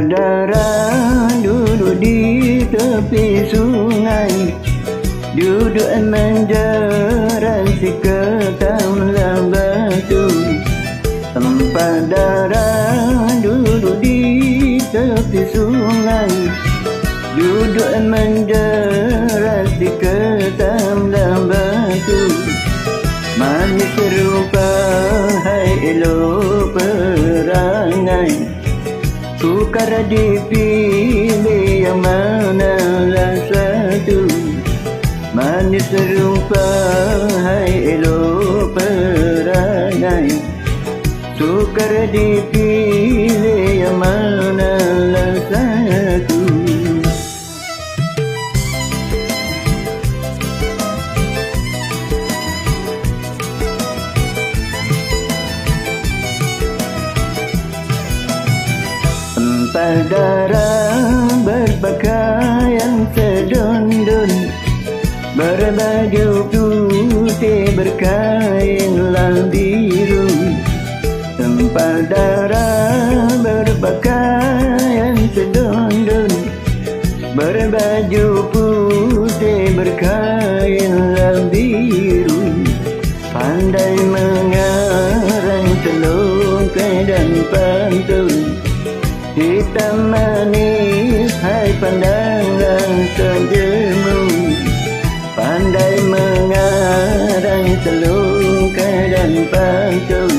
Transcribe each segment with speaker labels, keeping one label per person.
Speaker 1: saudara duduk di tepi sungai Duduk menjeran si ketam batu. Tempat darah duduk di tepi sungai Duduk menjeran si ketam dan batu. Manis rupa hai elok perangai. Sukar dipilih yang mana lah satu. Manis rupa hai elok perangai Sukar dipilih Empat darah berpakaian sedundun Berbaju putih berkain lang biru Empat darah berpakaian sedundun Berbaju putih manis. Hai pandangan sejemu Pandai mengarang celungkai dan pantun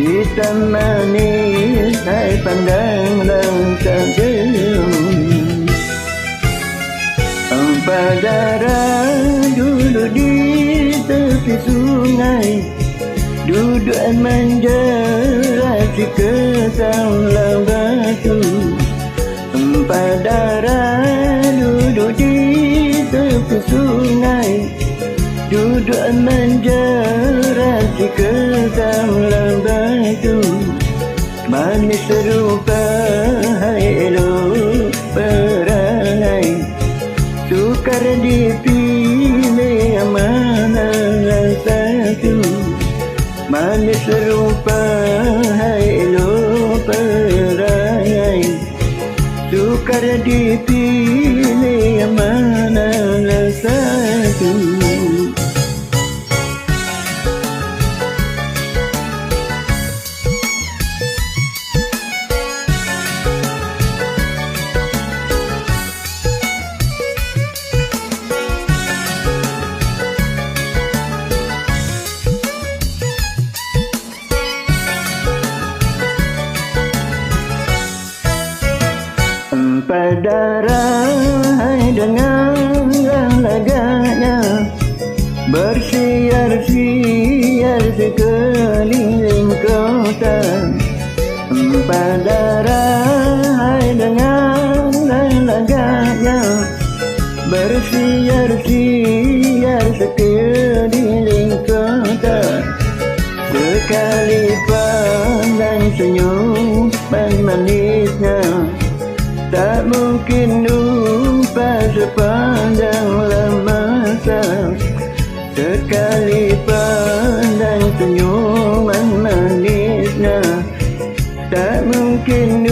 Speaker 1: Hitam manis. Hai pandangan sejemu Empat darah dulu di tepi sungai Duduk menjerasi ketang darah duduk di tepi sungai. Duduk menjerasi ketang batu. Manis serupa hai elok perangai. Sukar dipilih mana satu. Manis rupa Sukar dipilih yang mana satu Darah dengan laganya. Bersiar-siar sekeliling kota. Empat darah dengan laganya. Bersiar-siar sekeliling kota. Sekali pandang senyum manisnya Tak mungkin lupa sepanjang masa Sekali pandang senyuman manisnya. Tak mungkin